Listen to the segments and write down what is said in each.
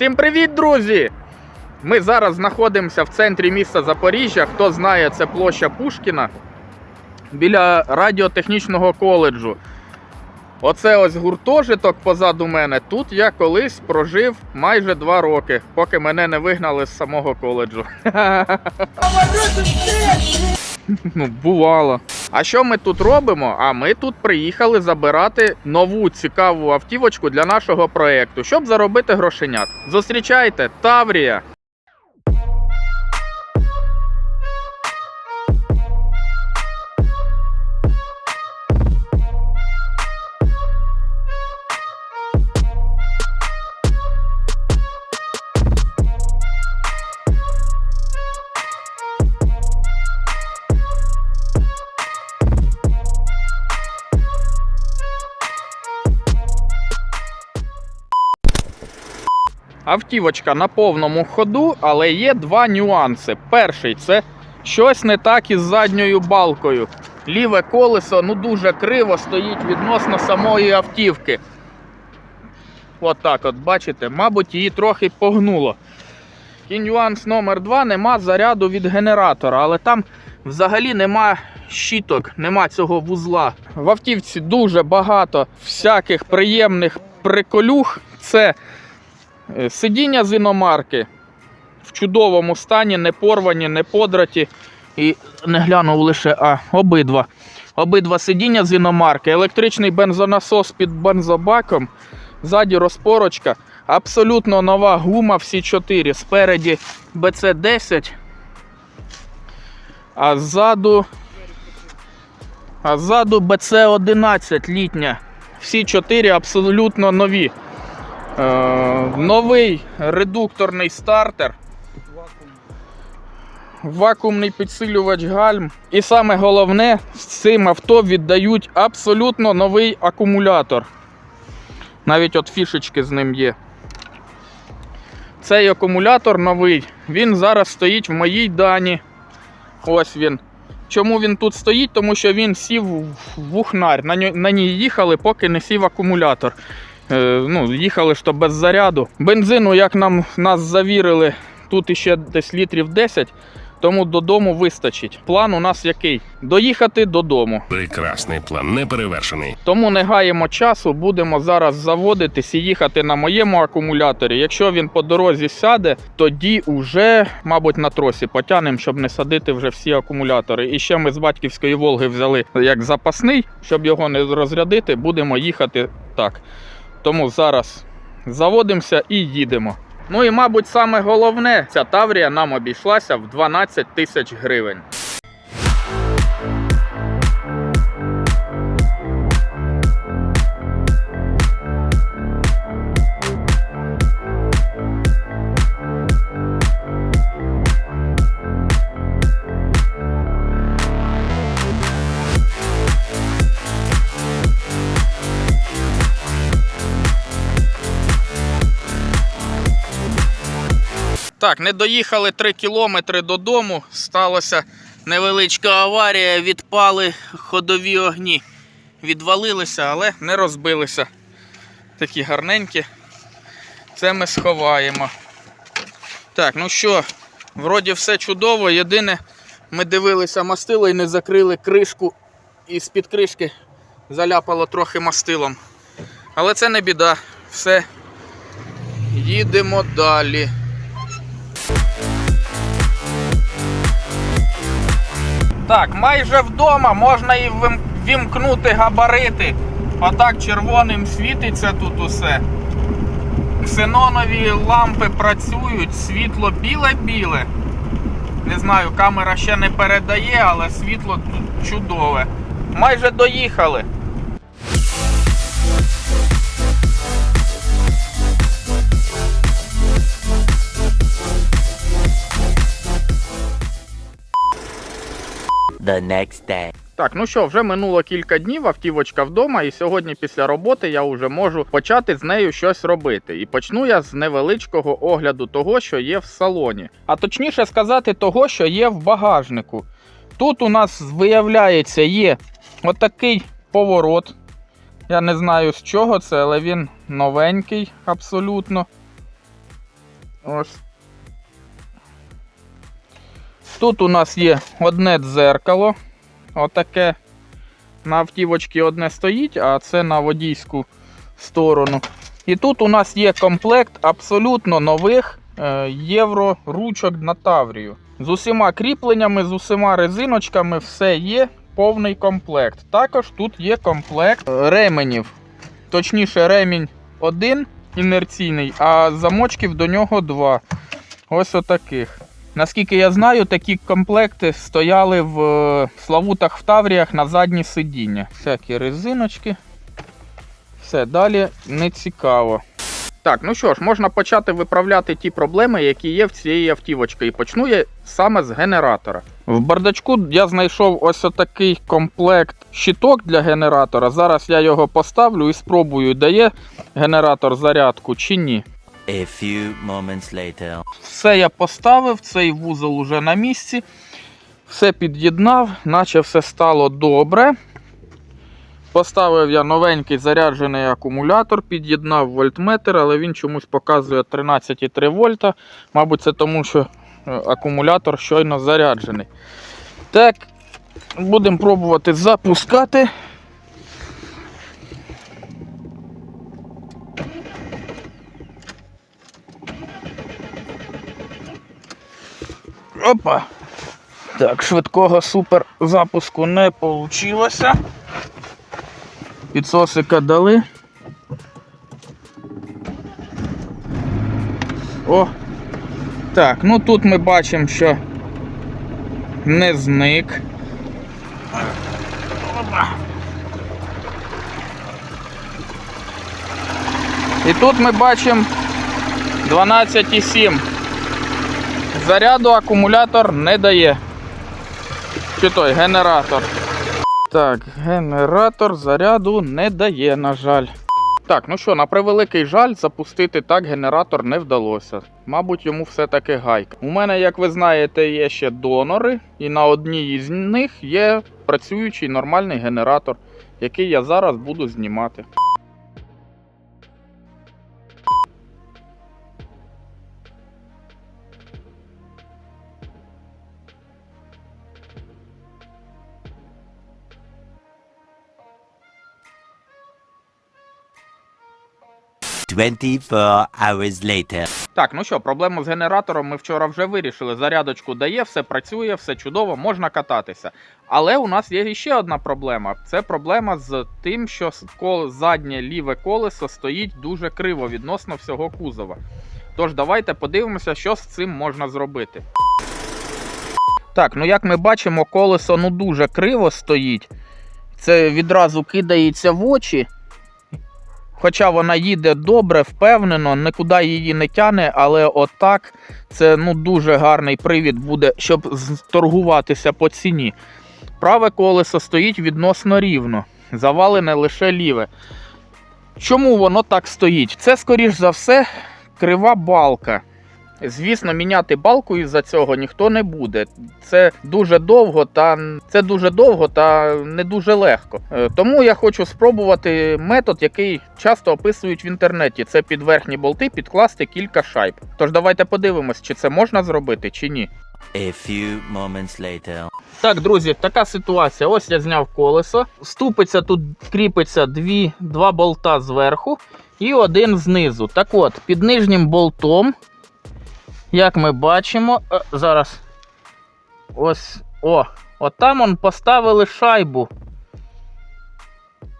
Всім привіт, друзі! Ми зараз знаходимося в центрі міста Запоріжжя. Хто знає, це площа Пушкіна біля радіотехнічного коледжу. Оце ось гуртожиток позаду мене. Тут я колись прожив майже два роки, поки мене не вигнали з самого коледжу. Ну, бувало. А що ми тут робимо? А ми тут приїхали забирати нову цікаву автівочку для нашого проекту, щоб заробити грошенят. Зустрічайте, Таврія! Автівочка на повному ходу, але є два нюанси. Перший це щось не так із задньою балкою. Ліве колесо ну дуже криво стоїть відносно самої автівки. От так от, бачите, мабуть, її трохи погнуло. І нюанс номер два нема заряду від генератора, але там взагалі нема щіток, нема цього вузла. В автівці дуже багато всяких приємних приколюх. Це Сидіння з іномарки в чудовому стані, не порвані, не подраті. І не глянув лише а, обидва. Обидва сидіння з іномарки, електричний бензонасос під бензобаком, ззаді розпорочка. Абсолютно нова гума, всі чотири. Спереді BC10, а ззаду, а ззаду BC11 літня. Всі чотири абсолютно нові. Е, новий редукторний стартер. Вакуумний підсилювач гальм. І саме головне, з цим авто віддають абсолютно новий акумулятор. Навіть от фішечки з ним є. Цей акумулятор новий, він зараз стоїть в моїй дані. Ось він. Чому він тут стоїть? Тому що він сів в ухнар. На ньо- на ній їхали, поки не сів акумулятор. Е, ну, їхали то без заряду. Бензину, як нам нас завірили, тут іще десь літрів 10, тому додому вистачить. План у нас який? Доїхати додому. Прекрасний план, неперевершений. Тому не гаємо часу, будемо зараз заводитись і їхати на моєму акумуляторі. Якщо він по дорозі сяде, тоді вже, мабуть, на тросі потягнемо, щоб не садити вже всі акумулятори. І ще ми з батьківської Волги взяли як запасний, щоб його не розрядити, будемо їхати так. Тому зараз заводимося і їдемо. Ну і, мабуть, саме головне, ця Таврія нам обійшлася в 12 тисяч гривень. Так, не доїхали 3 кілометри додому. Сталася невеличка аварія, відпали ходові огні. Відвалилися, але не розбилися. Такі гарненькі. Це ми сховаємо. Так, ну що, вроді все чудово. Єдине, ми дивилися мастило і не закрили кришку. І з-під кришки заляпало трохи мастилом. Але це не біда. Все. Їдемо далі. Так, майже вдома можна і вімкнути габарити. Отак червоним світиться тут усе. Ксенонові лампи працюють, світло біле-біле. Не знаю, камера ще не передає, але світло тут чудове. Майже доїхали. The next day. Так, ну що, вже минуло кілька днів, автівочка вдома, і сьогодні після роботи я вже можу почати з нею щось робити. І почну я з невеличкого огляду того, що є в салоні. А точніше сказати, того, що є в багажнику. Тут у нас виявляється є отакий поворот. Я не знаю з чого це, але він новенький абсолютно. Ось. Тут у нас є одне дзеркало. Отаке. На автівочці одне стоїть, а це на водійську сторону. І тут у нас є комплект абсолютно нових е, євро ручок на Таврію. З усіма кріпленнями, з усіма резиночками, все є повний комплект. Також тут є комплект е, ременів. Точніше, ремінь один інерційний, а замочків до нього два. Ось отаких. Наскільки я знаю, такі комплекти стояли в е, Славутах в Тавріях на задні сидіння. Всякі резиночки. Все, далі не цікаво. Так, ну що ж, можна почати виправляти ті проблеми, які є в цієї автівочки. І почну я саме з генератора. В бардачку я знайшов ось отакий комплект щиток для генератора. Зараз я його поставлю і спробую, дає генератор зарядку чи ні. A few moments later. Все я поставив, цей вузол уже на місці. Все під'єднав, наче все стало добре. Поставив я новенький заряджений акумулятор, під'єднав вольтметр, але він чомусь показує 13,3 вольта. Мабуть, це тому, що е, акумулятор щойно заряджений. Так, будемо пробувати запускати. Опа. Так, швидкого супер запуску не вийшло. Підсосика дали. О! Так, ну тут ми бачимо, що не зник. Опа. І тут ми бачимо 12,7. Заряду акумулятор не дає. Чи той генератор. Так, генератор заряду не дає, на жаль. Так, ну що, на превеликий жаль, запустити так генератор не вдалося. Мабуть, йому все-таки гайка. У мене, як ви знаєте, є ще донори, і на одній із них є працюючий нормальний генератор, який я зараз буду знімати. Twenty-four hours later. Так, ну що, проблему з генератором ми вчора вже вирішили. Зарядочку дає, все працює, все чудово, можна кататися. Але у нас є ще одна проблема. Це проблема з тим, що заднє ліве колесо стоїть дуже криво відносно всього кузова. Тож давайте подивимося, що з цим можна зробити. Так, ну як ми бачимо, колесо ну дуже криво стоїть. Це відразу кидається в очі. Хоча вона їде добре, впевнено, нікуди її не тяне, але отак це ну, дуже гарний привід буде, щоб торгуватися по ціні. Праве колесо стоїть відносно рівно, завалене лише ліве. Чому воно так стоїть? Це, скоріш за все, крива балка. Звісно, міняти балку із-за цього ніхто не буде. Це дуже довго та це дуже довго та не дуже легко. Е, Тому я хочу спробувати метод, який часто описують в інтернеті. Це під верхні болти підкласти кілька шайб. Тож давайте подивимось, чи це можна зробити, чи ні. A few moments later. Так, друзі, така ситуація. Ось я зняв колесо. Ступиця тут кріпиться дві, два болта зверху і один знизу. Так от, під нижнім болтом, як ми бачимо, е, зараз. Ось. О, от там поставили шайбу.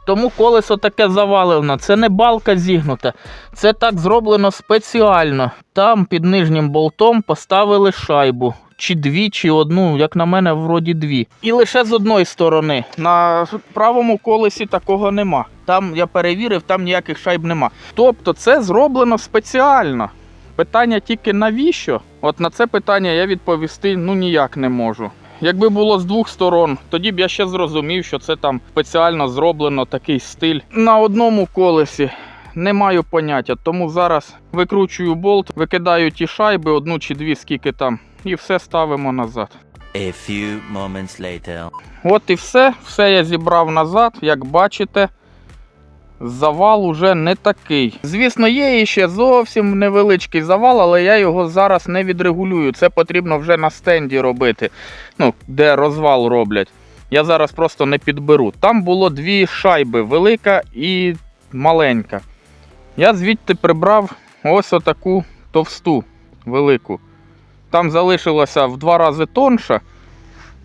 Тому колесо таке завалено. Це не балка зігнута. Це так зроблено спеціально. Там під нижнім болтом поставили шайбу. Чи дві, чи одну, як на мене, вроді дві. І лише з одної сторони. На правому колесі такого нема. Там я перевірив, там ніяких шайб нема. Тобто це зроблено спеціально. Питання тільки навіщо? От на це питання я відповісти ну ніяк не можу. Якби було з двох сторон, тоді б я ще зрозумів, що це там спеціально зроблено такий стиль. На одному колесі не маю поняття, тому зараз викручую болт, викидаю ті шайби, одну чи дві, скільки там, і все ставимо назад. A few moments later. От і все. Все я зібрав назад, як бачите. Завал уже не такий. Звісно, є ще зовсім невеличкий завал, але я його зараз не відрегулюю. Це потрібно вже на стенді робити, ну, де розвал роблять. Я зараз просто не підберу. Там було дві шайби, велика і маленька. Я звідти прибрав ось отаку товсту, велику. Там залишилося в два рази тонша.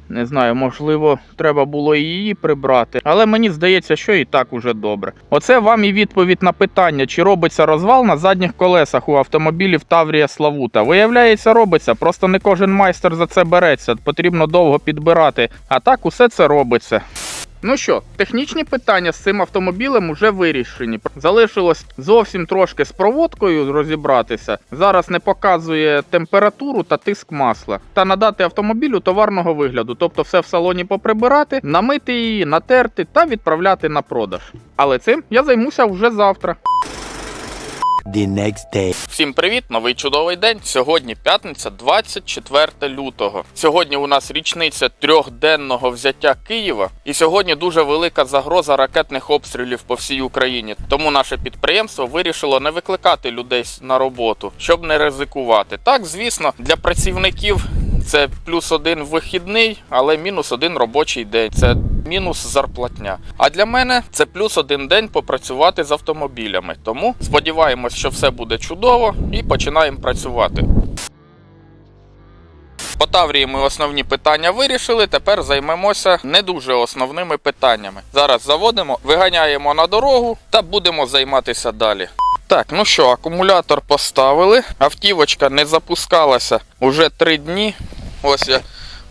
Не знаю, можливо, треба було і її прибрати, але мені здається, що і так уже добре. Оце вам і відповідь на питання, чи робиться розвал на задніх колесах у автомобілів Таврія Славута. Виявляється, робиться, просто не кожен майстер за це береться. Потрібно довго підбирати. А так усе це робиться. Ну що, технічні питання з цим автомобілем вже вирішені. Залишилось зовсім трошки з проводкою розібратися. Зараз не показує температуру та тиск масла. Та надати автомобілю товарного вигляду, тобто все в салоні поприбирати, намити її, натерти та відправляти на продаж. Але цим я займуся вже завтра. The next day. Всім привіт! Новий чудовий день. Сьогодні п'ятниця, 24 лютого. Сьогодні у нас річниця трьохденного взяття Києва, і сьогодні дуже велика загроза ракетних обстрілів по всій Україні. Тому наше підприємство вирішило не викликати людей на роботу, щоб не ризикувати. Так, звісно, для працівників це плюс один вихідний, але мінус один робочий день. Це мінус зарплатня. А для мене це плюс один день попрацювати з автомобілями. Тому сподіваємось, що все буде чудово, і починаємо працювати. По Таврії ми основні питання вирішили. Тепер займемося не дуже основними питаннями. Зараз заводимо, виганяємо на дорогу та будемо займатися далі. Так, ну що, акумулятор поставили. Автівочка не запускалася уже три дні. Ось я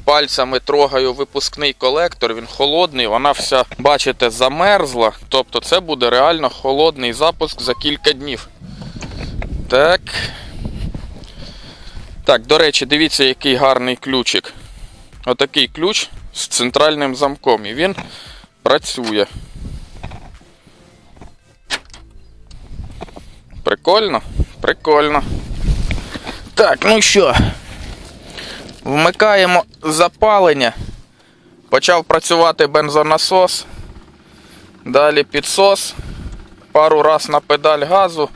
пальцями трогаю випускний колектор, він холодний, вона вся, бачите, замерзла. Тобто це буде реально холодний запуск за кілька днів. Так. Так, до речі, дивіться, який гарний ключик. Отакий ключ з центральним замком. І він працює. Прикольно? Прикольно. Так, ну що? Вмикаємо запалення. Почав працювати бензонасос. Далі підсос. Пару раз на педаль газу.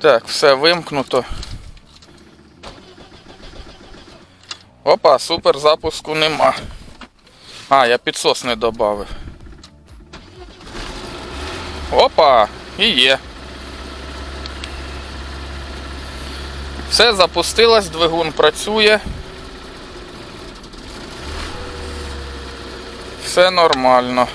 Так, все вимкнуто. Опа, супер запуску нема. А, я підсос не додав. Опа, і є. Все, запустилось, двигун працює. Все нормально.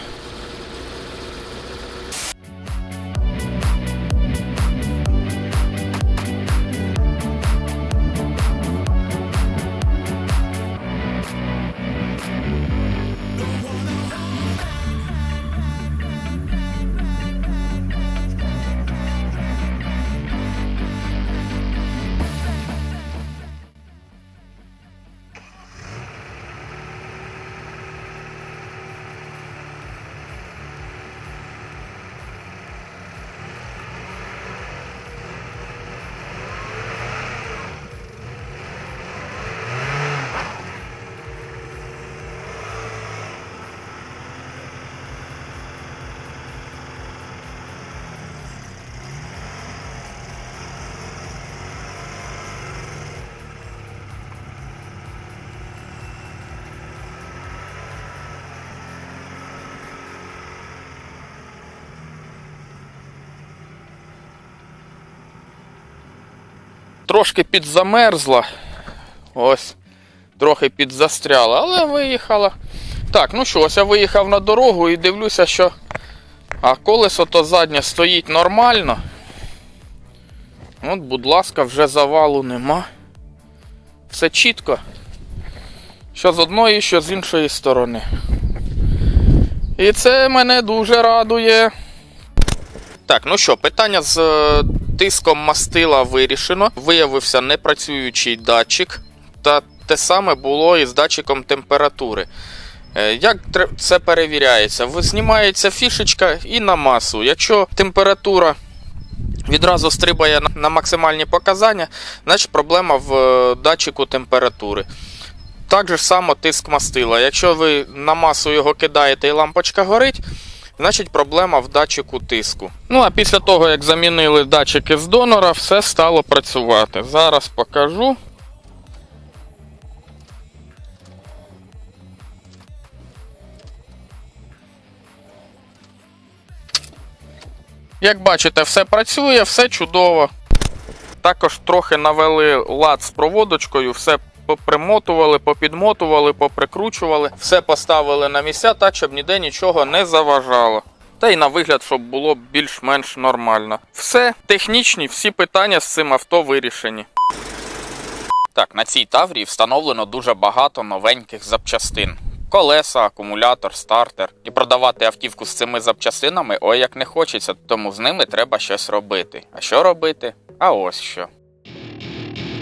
Трошки підзамерзла. Ось. Трохи підзастряла, але виїхала. Так, ну що, ось я виїхав на дорогу і дивлюся, що а колесо то заднє стоїть нормально. От, будь ласка, вже завалу нема. Все чітко. Що з одної, що з іншої сторони. І це мене дуже радує. Так, ну що, питання з е, тиском мастила вирішено. Виявився непрацюючий датчик. Та те саме було і з датчиком температури. Е, Як це перевіряється? Ви- Знімається фішечка і на масу. Якщо температура відразу стрибає на- максимальні показання, значить проблема в е, датчику температури. Так же само тиск мастила. Якщо ви на масу його кидаєте і лампочка горить, Значить, проблема в датчику тиску. Ну а після того, як замінили датчики з донора, все стало працювати. Зараз покажу. Як бачите, все працює, все чудово. Також трохи навели лад з проводочкою, все попримотували, попідмотували, поприкручували, все поставили на місця так, щоб ніде нічого не заважало. Та й на вигляд, щоб було більш-менш нормально. Все, технічні, всі питання з цим авто вирішені. Так, на цій таврії встановлено дуже багато новеньких запчастин. Колеса, акумулятор, стартер. І продавати автівку з цими запчастинами ой як не хочеться, тому з ними треба щось робити. А що робити? А ось що.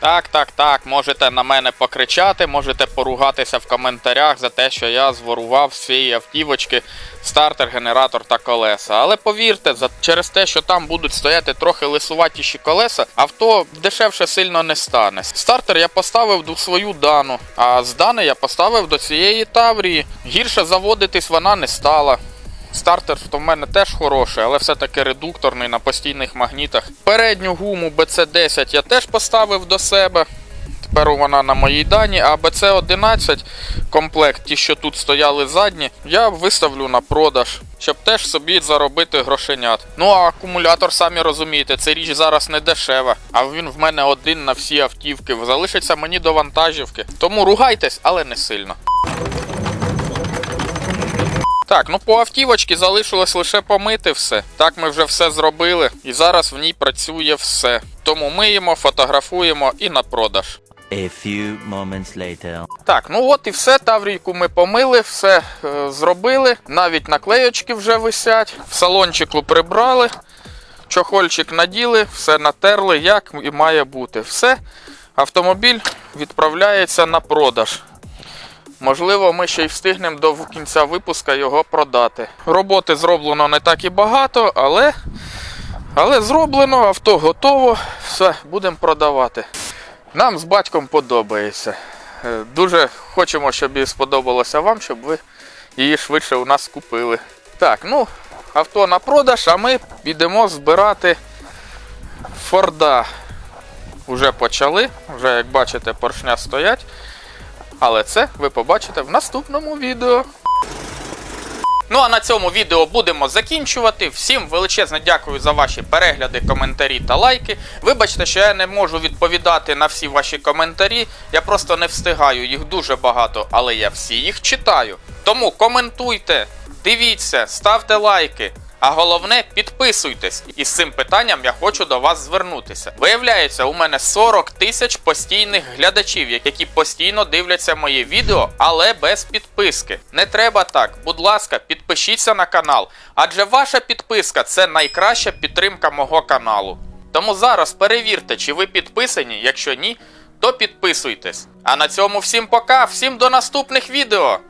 Так, так, так, можете на мене покричати, можете поругатися в коментарях за те, що я зворував з цієї автівочки стартер, генератор та колеса. Але повірте, за через те, що там будуть стояти трохи лисуватіші колеса, авто дешевше сильно не стане. Стартер я поставив до свою дану, а з дани я поставив до цієї таврії. Гірше заводитись вона не стала. Стартер то в мене теж хороший, але все-таки редукторний на постійних магнітах. Передню гуму BC10 я теж поставив до себе. Тепер вона на моїй дані, а BC11 комплект, ті, що тут стояли задні, я виставлю на продаж, щоб теж собі заробити грошенят. Ну а акумулятор, самі розумієте, це річ зараз не дешева. А він в мене один на всі автівки. Залишиться мені до вантажівки. Тому ругайтесь, але не сильно. Так, ну по автівочці залишилось лише помити все. Так ми вже все зробили, і зараз в ній працює все. Тому миємо, фотографуємо і на продаж. A few moments later. Так, ну от і все. Таврійку ми помили, все е, зробили. Навіть наклеєчки вже висять. В салончику прибрали, чохольчик наділи, все натерли, як і має бути. Все. Автомобіль відправляється на продаж. Можливо, ми ще й встигнемо до кінця випуска його продати. Роботи зроблено не так і багато, але, але зроблено, авто готово, все, будемо продавати. Нам з батьком подобається. Е, Дуже хочемо, щоб і сподобалося вам, щоб ви її швидше у нас купили. Так, ну, авто на продаж, а ми підемо збирати Форда. Уже почали, вже як бачите, поршня стоять. Але це ви побачите в наступному відео. Ну а на цьому відео будемо закінчувати. Всім величезне дякую за ваші перегляди, коментарі та лайки. Вибачте, що я не можу відповідати на всі ваші коментарі. Я просто не встигаю, їх дуже багато, але я всі їх читаю. Тому коментуйте, дивіться, ставте лайки. А головне, підписуйтесь. І з цим питанням я хочу до вас звернутися. Виявляється, у мене 40 тисяч постійних глядачів, які постійно дивляться моє відео, але без підписки. Не треба так. Будь ласка, підпишіться на канал, адже ваша підписка це найкраща підтримка мого каналу. Тому зараз перевірте, чи ви підписані. Якщо ні, то підписуйтесь. А на цьому всім пока, всім до наступних відео.